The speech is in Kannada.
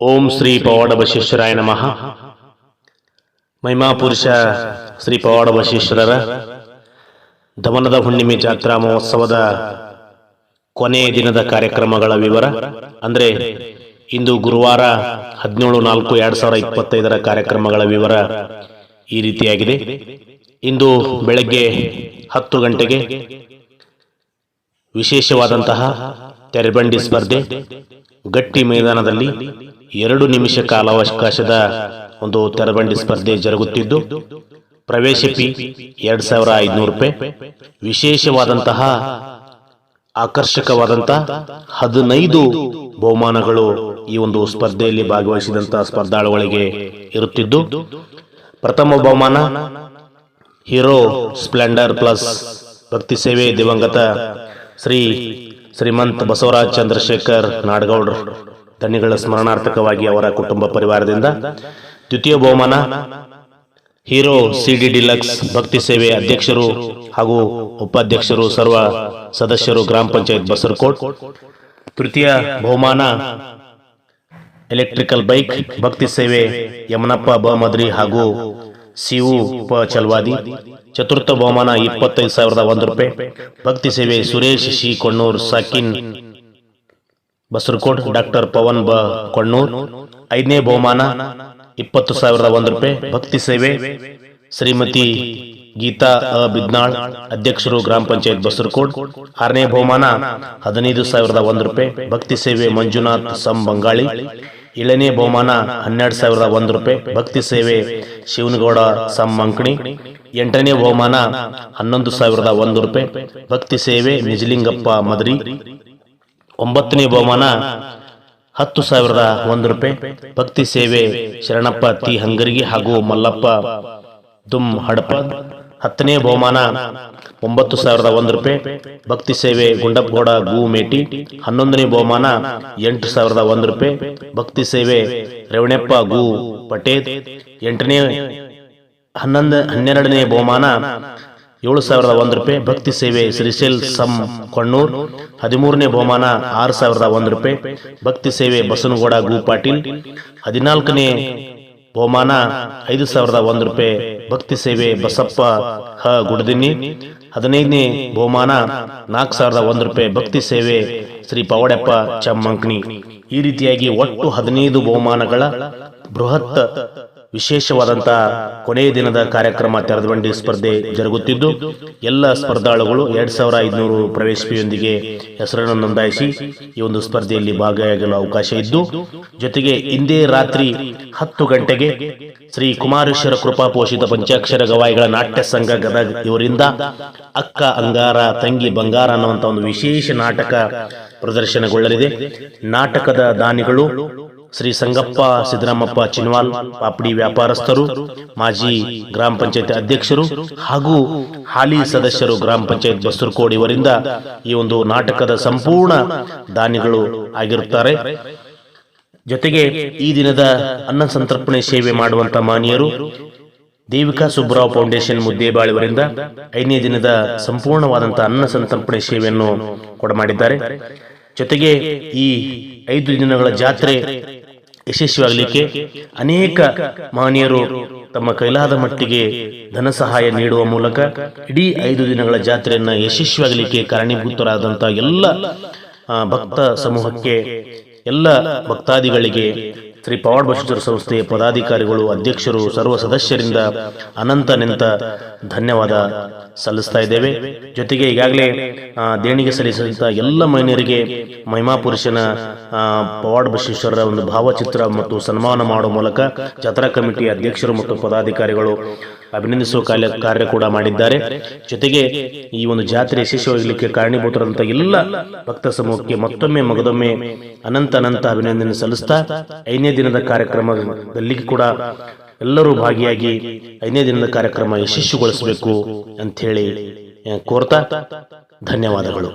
ಓಂ ಶ್ರೀ ಪವಾಡ ಬಸವೇಶ್ವರಾಯ ನಮಃ. ಮಹಿಮಾ ಪುರುಷ ಶ್ರೀ ಪವಾಡ ಬಸವೇಶ್ವರರ ದಮನದ ಹುಣ್ಣಿಮೆ ಜಾತ್ರಾ ಮಹೋತ್ಸವದ ಕೊನೆಯ ದಿನದ ಕಾರ್ಯಕ್ರಮಗಳ ವಿವರ. ಅಂದರೆ ಇಂದು ಗುರುವಾರ ಹದಿನೇಳು ನಾಲ್ಕು ಎರಡು ಸಾವಿರ ಇಪ್ಪತ್ತೈದರ ಕಾರ್ಯಕ್ರಮಗಳ ವಿವರ ಈ ರೀತಿಯಾಗಿದೆ. ಇಂದು ಬೆಳಗ್ಗೆ ಹತ್ತು ಗಂಟೆಗೆ ವಿಶೇಷವಾದಂತಹ ತೆರೆಬಂಡಿ ಸ್ಪರ್ಧೆ ಗಟ್ಟಿ ಮೈದಾನದಲ್ಲಿ ಎರಡು ನಿಮಿಷ ಕಾಲಾವಕಾಶದ ಒಂದು ತೆರಬಂಡಿ ಸ್ಪರ್ಧೆ ಜರುಗುತ್ತಿದ್ದು ಪ್ರವೇಶ ಫೀ ಎರಡು ಸಾವಿರ ಐದುನೂರು ರೂಪಾಯಿ ವಿಶೇಷವಾದಂತಹ ಆಕರ್ಷಕವಾದಂತಹ ಹದಿನೈದು ಬಹುಮಾನಗಳು ಈ ಒಂದು ಸ್ಪರ್ಧೆಯಲ್ಲಿ ಭಾಗವಹಿಸಿದಂತಹ ಸ್ಪರ್ಧಾಳುಗಳಿಗೆ ಇರುತ್ತಿದ್ದು, ಪ್ರಥಮ ಬಹುಮಾನ ಹೀರೋ ಸ್ಪ್ಲೆಂಡರ್ ಪ್ಲಸ್ ಭಕ್ತಿ ಸೇವೆ ದಿವಂಗತ ಶ್ರೀ ಶ್ರೀಮಂತ್ ಬಸವರಾಜ್ ಚಂದ್ರಶೇಖರ್ ನಾಡಗೌಡ್ರ. ಧನ್ಯಗಳ ಸ್ಮರಣಾರ್ಥಕವಾಗಿ ಅವರ ಕುಟುಂಬ ಪರಿವಾರದಿಂದ ದ್ವಿತೀಯ ಬಹುಮಾನ ಹೀರೋ ಸಿಡಿ ಡಿಲಕ್ಸ್ ಭಕ್ತಿ ಸೇವೆ ಅಧ್ಯಕ್ಷರು ಹಾಗೂ ಉಪಾಧ್ಯಕ್ಷರು ಸರ್ವ ಸದಸ್ಯರು ಗ್ರಾಮ ಪಂಚಾಯತ್ ಬಸರಕೋಟ್. ತೃತೀಯ ಬಹುಮಾನ ಎಲೆಕ್ಟ್ರಿಕಲ್ ಬೈಕ್ ಭಕ್ತಿ ಸೇವೆ ಯಮನಪ್ಪ, ಬಹಮದ್ರಿ ಹಾಗೂ ಸಿವು ಉಪ ಚಲ್ವಾದಿ. ಚತುರ್ಥ ಬಹುಮಾನ ಇಪ್ಪತ್ತೈದು ಸಾವಿರದ ಒಂದು ರೂಪಾಯಿ. ಭಕ್ತಿ ಸೇವೆ ಸುರೇಶ್ ಶಿ ಕೊಣ್ಣೂರ್, ಸಾಕಿನ್ ಬಸರಕೋಟ್ ಡಾಕ್ಟರ್ ಪವನ್ ಬ ಕೊಣ್ಣೂರ್. ಐದನೇ ಬಹುಮಾನ, ಇಪ್ಪತ್ತು ಸಾವಿರದ ಒಂದು ರೂಪಾಯಿ. ಭಕ್ತಿ ಸೇವೆ, ಶ್ರೀಮತಿ ಗೀತಾ ಅ ಬಿದ್ನಾಳ್, ಅಧ್ಯಕ್ಷರು ಗ್ರಾಮ ಪಂಚಾಯತ್ ಬಸರಕೋಟ್. ಆರನೇ ಬಹುಮಾನ, ಹದಿನೈದು ಸಾವಿರದ ಒಂದು ರೂಪಾಯಿ. ಭಕ್ತಿ ಸೇವೆ, ಮಂಜುನಾಥ್ ಸಂ ಬಂಗಾಳಿ. ಏಳನೇ ಬಹುಮಾನ, ಹನ್ನೆರಡು ಸಾವಿರದ ಒಂದು ರೂಪಾಯಿ. ಭಕ್ತಿ ಸೇವೆ, ಶಿವನಗೌಡ ಸಂ ಮಂಕಣಿ ಎಂಟನೇ ಬಹುಮಾನ, ಹನ್ನೊಂದು ಸಾವಿರದ ಒಂದು ರೂಪಾಯಿ. ಭಕ್ತಿ ಸೇವೆ ನಿಜಲಿಂಗಪ್ಪ ಮದ್ರಿ. ಒಂಬತ್ತನೇ ಬಹುಮಾನ ಹತ್ತು ಸಾವಿರದ ಒಂದು ರೂಪಾಯಿ. ಭಕ್ತಿ ಸೇವೆ ಶರಣಪ್ಪ ತಿ ಹಂಗರಿಗೆ ಹಾಗೂ ಮಲ್ಲಪ್ಪ ದುಮ್ ಹಡಪ. ಹತ್ತನೇ ಬಹುಮಾನ ಒಂಬತ್ತು ಸಾವಿರದ ಒಂದು ರೂಪಾಯಿ. ಭಕ್ತಿ ಸೇವೆ ಗುಂಡಪ್ಪಗೌಡ ಗು ಮೇಟಿ. ಹನ್ನೊಂದನೇ ಬಹುಮಾನ ಎಂಟು ಸಾವಿರದ ಒಂದು ರೂಪಾಯಿ. ಭಕ್ತಿ ಸೇವೆ ರೇವಣಪ್ಪ ಗು ಪಟೇಲ್. ಎಂಟನೇ, ಹನ್ನೊಂದು, ಹನ್ನೆರಡನೇ ಬಹುಮಾನ ಏಳು ಸಾವಿರದ ಒಂದು ರೂಪಾಯಿ ಭಕ್ತಿ ಸೇವೆ ಶ್ರೀಶೈಲ್ ಸಂ ಕೊಣ್ಣೂರ್. ಹದಿಮೂರನೇ ಬಹುಮಾನ ಆರು ಸಾವಿರದ ಒಂದು ರೂಪಾಯಿ ಭಕ್ತಿ ಸೇವೆ ಬಸನಗೌಡ ಗು ಪಾಟೀಲ್. ಹದಿನಾಲ್ಕನೇ ಬಹುಮಾನ ಐದು ಸಾವಿರದ ಒಂದು ರೂಪಾಯಿ ಭಕ್ತಿ ಸೇವೆ ಬಸಪ್ಪ ಹ ಗುಡದಿನ್ನಿ. ಹದಿನೈದನೇ ಬಹುಮಾನ ನಾಲ್ಕು ಸಾವಿರದ ಒಂದು ರೂಪಾಯಿ ಭಕ್ತಿ ಸೇವೆ ಶ್ರೀ ಪವಾಡಪ್ಪ ಚಮ್ಮಂಕ್ಣಿ ಈ ರೀತಿಯಾಗಿ ಒಟ್ಟು ಹದಿನೈದು ಬಹುಮಾನಗಳ ಬೃಹತ್ ವಿಶೇಷವಾದಂತಹ ಕೊನೆಯ ದಿನದ ಕಾರ್ಯಕ್ರಮ ತೆರೆದಬಂಡಿ ಸ್ಪರ್ಧೆ ಜರುಗುತ್ತಿದ್ದು, ಎಲ್ಲ ಸ್ಪರ್ಧಾಳುಗಳು ಎರಡ್ ಸಾವಿರ ಐದುನೂರು ಪ್ರವೇಶಿಯೊಂದಿಗೆ ಹೆಸರನ್ನು ನೋಂದಾಯಿಸಿ ಈ ಒಂದು ಸ್ಪರ್ಧೆಯಲ್ಲಿ ಭಾಗಿಯಾಗಲು ಅವಕಾಶ ಇದ್ದು, ಜೊತೆಗೆ ಇಂದೇ ರಾತ್ರಿ ಹತ್ತು ಗಂಟೆಗೆ ಶ್ರೀ ಕುಮಾರೇಶ್ವರ ಕೃಪಾ ಪೋಷಿತ ಪಂಚಾಕ್ಷರ ಗವಾಯಿಗಳ ನಾಟ್ಯ ಸಂಘ ಗದಗ ಇವರಿಂದ ಅಕ್ಕ ಅಂಗಾರ, ತಂಗಿ ಬಂಗಾರ ಅನ್ನುವಂತ ಒಂದು ವಿಶೇಷ ನಾಟಕ ಪ್ರದರ್ಶನಗೊಳ್ಳಲಿದೆ. ನಾಟಕದ ದಾನಿಗಳು ಶ್ರೀ ಸಂಗಪ್ಪ ಸಿದ್ದರಾಮಪ್ಪ ಚಿನ್ವಾಲ್, ಪಾಪಡಿ ವ್ಯಾಪಾರಸ್ಥರು, ಮಾಜಿ ಗ್ರಾಮ ಪಂಚಾಯತ್ ಅಧ್ಯಕ್ಷರು ಹಾಗೂ ಹಾಲಿ ಸದಸ್ಯರು ಗ್ರಾಮ ಪಂಚಾಯತ್ ಬಸ್ತೂರ್ಕೋಡ್ ಇವರಿಂದ ಈ ಒಂದು ನಾಟಕದ ಸಂಪೂರ್ಣ ದಾನಿಗಳು ಆಗಿರುತ್ತಾರೆ. ಜೊತೆಗೆ ಈ ದಿನದ ಅನ್ನ ಸಂತರ್ಪಣೆ ಸೇವೆ ಮಾಡುವಂತ ಮಾನ್ಯರು ದೇವಿಕಾ ಸುಬ್ಬರಾವ್ ಫೌಂಡೇಶನ್ ಮುದ್ದೇಬಾಳಿವರಿಂದ ಐದನೇ ದಿನದ ಸಂಪೂರ್ಣವಾದಂತಹ ಅನ್ನ ಸಂತರ್ಪಣೆ ಸೇವೆಯನ್ನು ಕೊಡಮಾಡಿದ್ದಾರೆ. ಜೊತೆಗೆ ಈ ಐದು ದಿನಗಳ ಜಾತ್ರೆ ಯಶಸ್ವಿಯಾಗಲಿಕ್ಕೆ ಅನೇಕ ಮಾನ್ಯರು ತಮ್ಮ ಕೈಲಾದ ಮಟ್ಟಿಗೆ ಧನ ಸಹಾಯ ನೀಡುವ ಮೂಲಕ ಇಡೀ ಐದು ದಿನಗಳ ಜಾತ್ರೆಯನ್ನು ಯಶಸ್ವಿಯಾಗಲಿಕ್ಕೆ ಕಾರಣೀಭೂತರಾದಂಥ ಎಲ್ಲ ಭಕ್ತ ಸಮೂಹಕ್ಕೆ ಎಲ್ಲ ಭಕ್ತಾದಿಗಳಿಗೆ ಶ್ರೀ ಪವಾಡ್ ಬಸವೇಶ್ವರ ಸಂಸ್ಥೆಯ ಪದಾಧಿಕಾರಿಗಳು, ಅಧ್ಯಕ್ಷರು, ಸರ್ವ ಸದಸ್ಯರಿಂದ ಅನಂತ ನಿಂತ ಧನ್ಯವಾದ ಸಲ್ಲಿಸ್ತಾ ಇದ್ದೇವೆ. ಜೊತೆಗೆ ಈಗಾಗಲೇ ದೇಣಿಗೆ ಸಲ್ಲಿಸಿದಂಥ ಎಲ್ಲ ಮಹಿಳೆಯರಿಗೆ ಮಹಿಮಾ ಪುರುಷನ ಪವಾಡ್ ಬಸವೇಶ್ವರರ ಒಂದು ಭಾವಚಿತ್ರ ಮತ್ತು ಸನ್ಮಾನ ಮಾಡುವ ಮೂಲಕ ಜಾತ್ರಾ ಕಮಿಟಿ ಅಧ್ಯಕ್ಷರು ಮತ್ತು ಪದಾಧಿಕಾರಿಗಳು ಅಭಿನಂದಿಸುವ ಕಾರ್ಯ ಕಾರ್ಯ ಕೂಡ ಮಾಡಿದ್ದಾರೆ. ಜೊತೆಗೆ ಈ ಒಂದು ಜಾತ್ರೆ ಯಶಸ್ವಿಯಾಗಲಿಕ್ಕೆ ಕಾರಣೀಭೂತರಂತ ಎಲ್ಲ ಭಕ್ತ ಸಮೂಹಕ್ಕೆ ಮತ್ತೊಮ್ಮೆ ಮಗದೊಮ್ಮೆ ಅನಂತ ಅನಂತ ಅಭಿನಂದನೆ ಸಲ್ಲಿಸ್ತಾ ಐದನೇ ದಿನದ ಕಾರ್ಯಕ್ರಮದಲ್ಲಿ ಕೂಡ ಎಲ್ಲರೂ ಭಾಗಿಯಾಗಿ ಐದನೇ ದಿನದ ಕಾರ್ಯಕ್ರಮ ಯಶಸ್ವಿಗೊಳಿಸಬೇಕು ಅಂತ ಹೇಳಿ ಕೋರ್ತಾ ಧನ್ಯವಾದಗಳು.